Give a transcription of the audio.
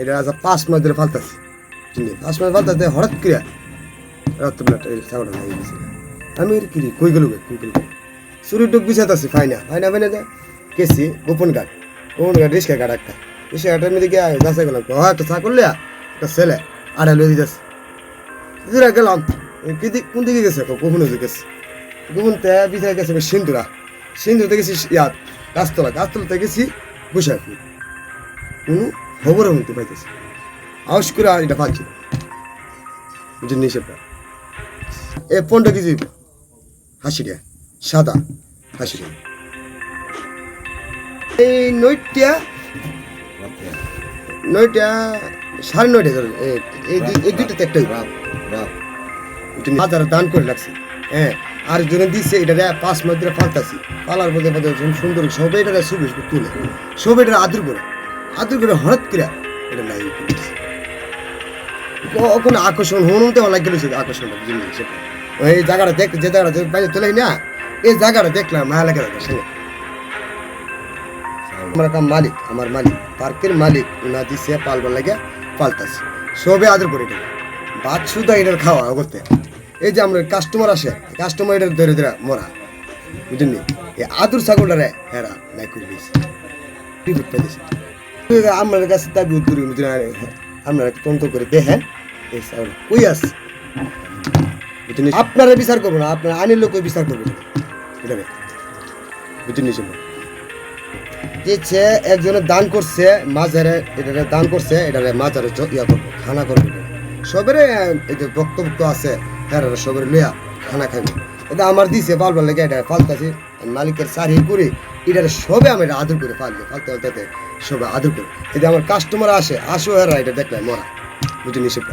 এটা আজ পাঁচ মাস ধরে ফালতাছি চিনি পাঁচ মাস ফালতাতে হঠাৎ করে রাত্রে বেলাটা এই ছাগলটা লাগিয়ে গেছে আমি কি কই গেল কই গেল গে? চুরির ডুক বিছাইতাছি ফাইনা ফাইনা ফাইনা যা। কেসি গোপন গাট গোপন গাট রিস্কা গাট একটা। রিস্কা গাটের মধ্যে গিয়ে যাচাই করলাম হ্যাঁ একটা ছাগল লিয়া একটা ছেলে আড়াই লই দিতেছে। দুরা গেলাম। এ কি দিক কোন দিকে গেছে? গোপন কখন গেছে। গোপন তে বিছাই গেছে সিন্দুরা। সিন্দুরতে গেছি ইয়াত, গাছতলা। গাছতলাতে গেছি বসে আছি কোনো খবর হইতে পাইতেছে। আউস করে আর এটা পাচ্ছি বুঝলেন হিসেবটা এ পনেরো কেজি হাসিটা সাদা হাসিটা এই নইটা নইটা সাড়ে নয়টা ধরুন এই- এই দুই- এই দুইটাতে একটা বাপ বাপ হাজার দান করে লাগছে হ্যাঁ আর জনে দিচ্ছে এটা রে, পাঁচ মাস ধরে পাল্টাছি। পালার মধ্যে মধ্যে সুন্দর সবে এটা সুবিশ তুলে। সবে এটা আদর করে। আদর করে হঠাৎ করে এটা নাই। কোনো আকর্ষণ হনুতে অনেক গেল আকর্ষণটা বুঝলি সেটা এই জায়গাটা দেখ, যে জায়গাটা বাইরে তোলাই না এই জায়গাটা দেখলাম মায়া লাগে সঙ্গে আমার একটা মালিক? আমার মালিক, পার্কের মালিক উনা দিছে, পালবার লাগে পাল্টাছে সবে আদর করে এটা। ভাত শুধু এটার খাওয়া করতে। এই যে আমরা কাস্টমার আসে কাস্টমার এটার ধরে ধরে মরা। বুঝলি? এই আদর ছাগলটারে হেরা নাই করে আমার কাছে দাবি উত্তর আপনারা তন্ত্র করে দেখেন। কই বুঝলি আপনারা বিচার করব না, আপনারা আইনের লোক বিচার করবে এটা বুঝলি দিচ্ছে, একজনে দান করছে, মাঝারে এটারে দান করছে, এটারে মাঝারে ইয়া করব, খানা করব। সবেরে এই যে বক্তব্য আছে হ্যাঁ সবের লইয়া খানা খাইব এটা আমার দিছে পালবার লেগে এটা পালতাছি মালিকের সারি করে এটা সবে আমি আদর করে পাললে পালতে পালতে সবে আদর করে। যদি আমার কাস্টমার আসে, আসো হেরা, এটা দেখলে মরা। বুঝলি সেটা